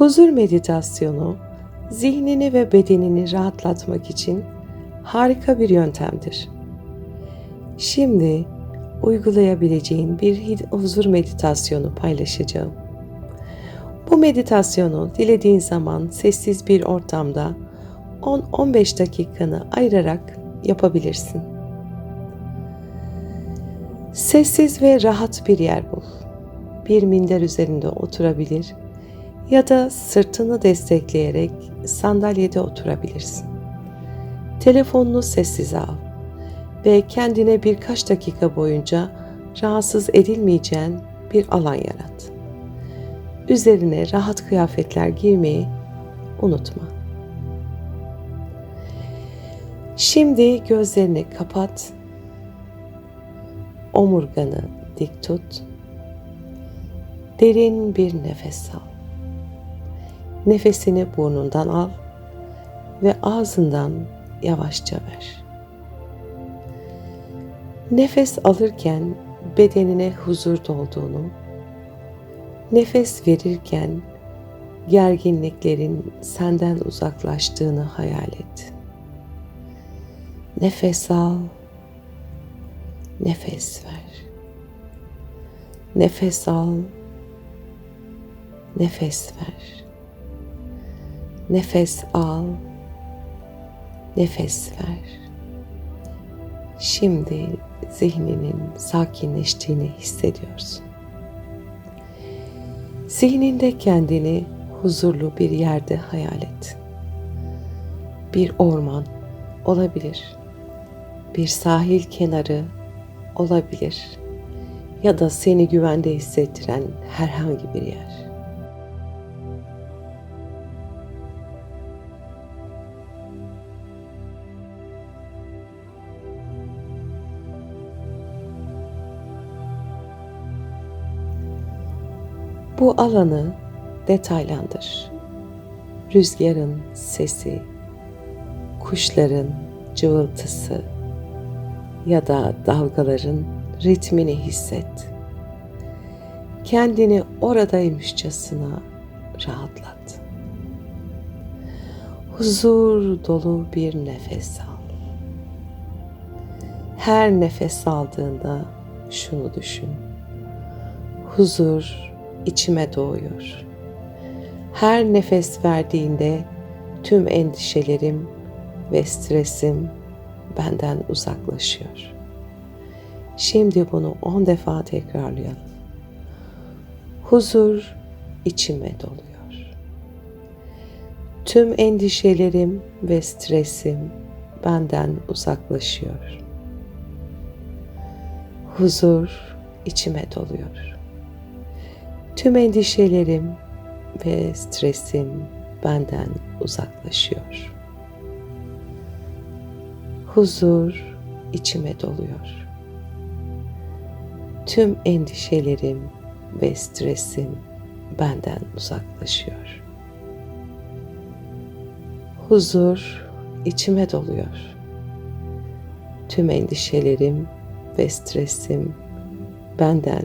Huzur meditasyonu zihnini ve bedenini rahatlatmak için harika bir yöntemdir. Şimdi uygulayabileceğin bir huzur meditasyonu paylaşacağım. Bu meditasyonu dilediğin zaman sessiz bir ortamda 10-15 dakikanı ayırarak yapabilirsin. Sessiz ve rahat bir yer bul. Bir minder üzerinde oturabilir ya da sırtını destekleyerek sandalyede oturabilirsin. Telefonunu sessize al ve kendine birkaç dakika boyunca rahatsız edilmeyeceğin bir alan yarat. Üzerine rahat kıyafetler giymeyi unutma. Şimdi gözlerini kapat. Omurganı dik tut. Derin bir nefes al. Nefesini burnundan al ve ağzından yavaşça ver. Nefes alırken bedenine huzur dolduğunu, nefes verirken gerginliklerin senden uzaklaştığını hayal et. Nefes al, nefes ver. Nefes al, nefes ver. Nefes al, nefes ver. Şimdi zihninin sakinleştiğini hissediyorsun. Zihninde kendini huzurlu bir yerde hayal et. Bir orman olabilir. Bir sahil kenarı olabilir. Ya da seni güvende hissettiren herhangi bir yer. Bu alanı detaylandır. Rüzgarın sesi, kuşların cıvıltısı ya da dalgaların ritmini hisset. Kendini oradaymışçasına rahatlat. Huzur dolu bir nefes al. Her nefes aldığında şunu düşün. Huzur içime doğuyor. Her nefes verdiğinde tüm endişelerim ve stresim benden uzaklaşıyor. Şimdi bunu on defa tekrarlayalım. Huzur içime doluyor. Tüm endişelerim ve stresim benden uzaklaşıyor. Huzur içime doluyor. Tüm endişelerim ve stresim benden uzaklaşıyor. Huzur içime doluyor. Tüm endişelerim ve stresim benden uzaklaşıyor. Huzur içime doluyor. Tüm endişelerim ve stresim benden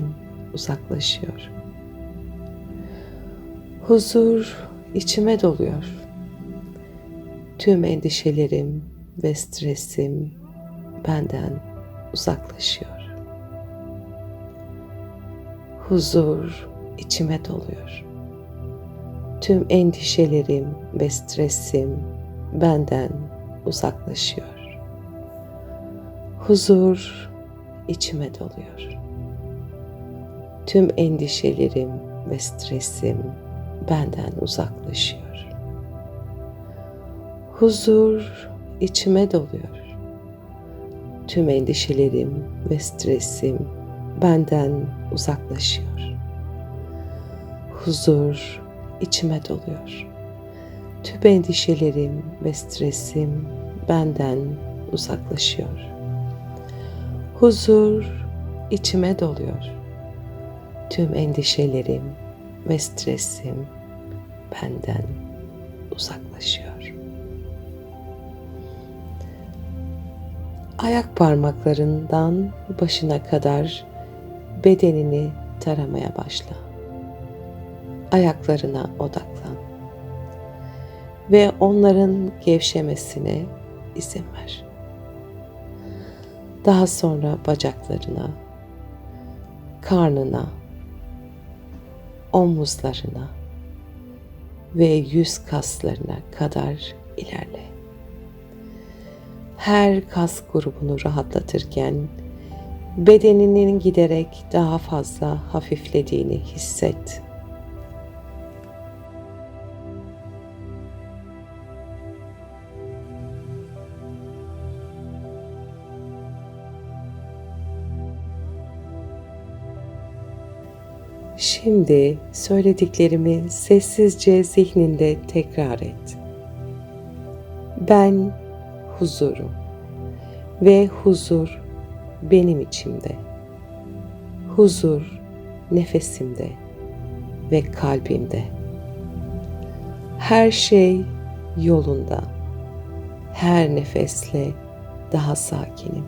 uzaklaşıyor. Huzur içime doluyor. Tüm endişelerim ve stresim benden uzaklaşıyor. Huzur içime doluyor. Tüm endişelerim ve stresim benden uzaklaşıyor. Huzur içime doluyor. Tüm endişelerim ve stresim benden uzaklaşıyor. Huzur içime doluyor. Tüm endişelerim ve stresim benden uzaklaşıyor. Huzur içime doluyor. Tüm endişelerim ve stresim benden uzaklaşıyor. Huzur içime doluyor. Tüm endişelerim ve stresim benden uzaklaşıyor. Ayak parmaklarından başına kadar bedenini taramaya başla. Ayaklarına odaklan. ve onların gevşemesine izin ver. Daha sonra bacaklarına, karnına, omuzlarına ve yüz kaslarına kadar ilerle. Her kas grubunu rahatlatırken bedeninin giderek daha fazla hafiflediğini hisset. Şimdi söylediklerimi sessizce zihninde tekrar et. Ben huzurum ve huzur benim içimde. Huzur nefesimde ve kalbimde. Her şey yolunda. Her nefesle daha sakinim.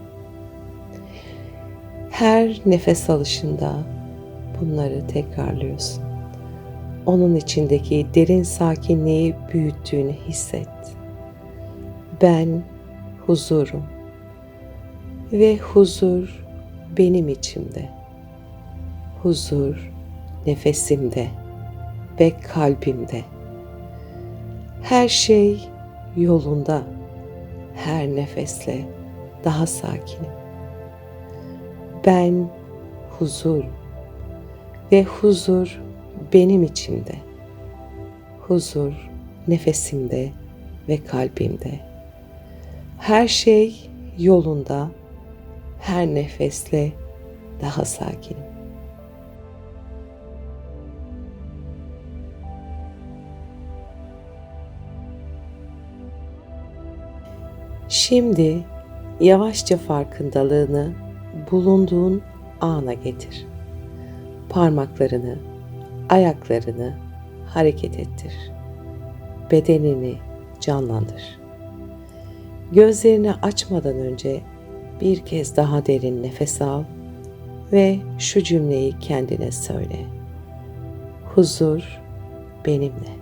Her nefes alışında bunları tekrarlıyorsun. Onun içindeki derin sakinliği büyüttüğünü hisset. Ben huzurum ve huzur benim içimde. Huzur nefesimde ve kalbimde. Her şey yolunda. Her nefesle daha sakinim. Ben huzur ve huzur benim içimde. Huzur nefesimde ve kalbimde. Her şey yolunda. Her nefesle daha sakinim. Şimdi yavaşça farkındalığını bulunduğun ana getir. Parmaklarını, ayaklarını hareket ettir. Bedenini canlandır. Gözlerini açmadan önce bir kez daha derin nefes al ve şu cümleyi kendine söyle. Huzur benimle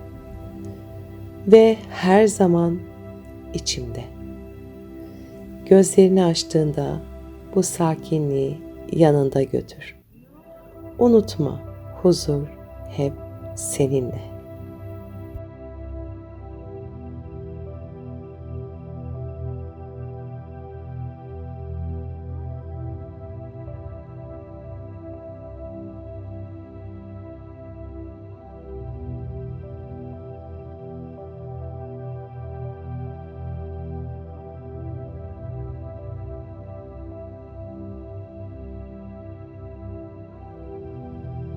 ve her zaman içimde. Gözlerini açtığında bu sakinliği yanında götür. Unutma, huzur hep seninle.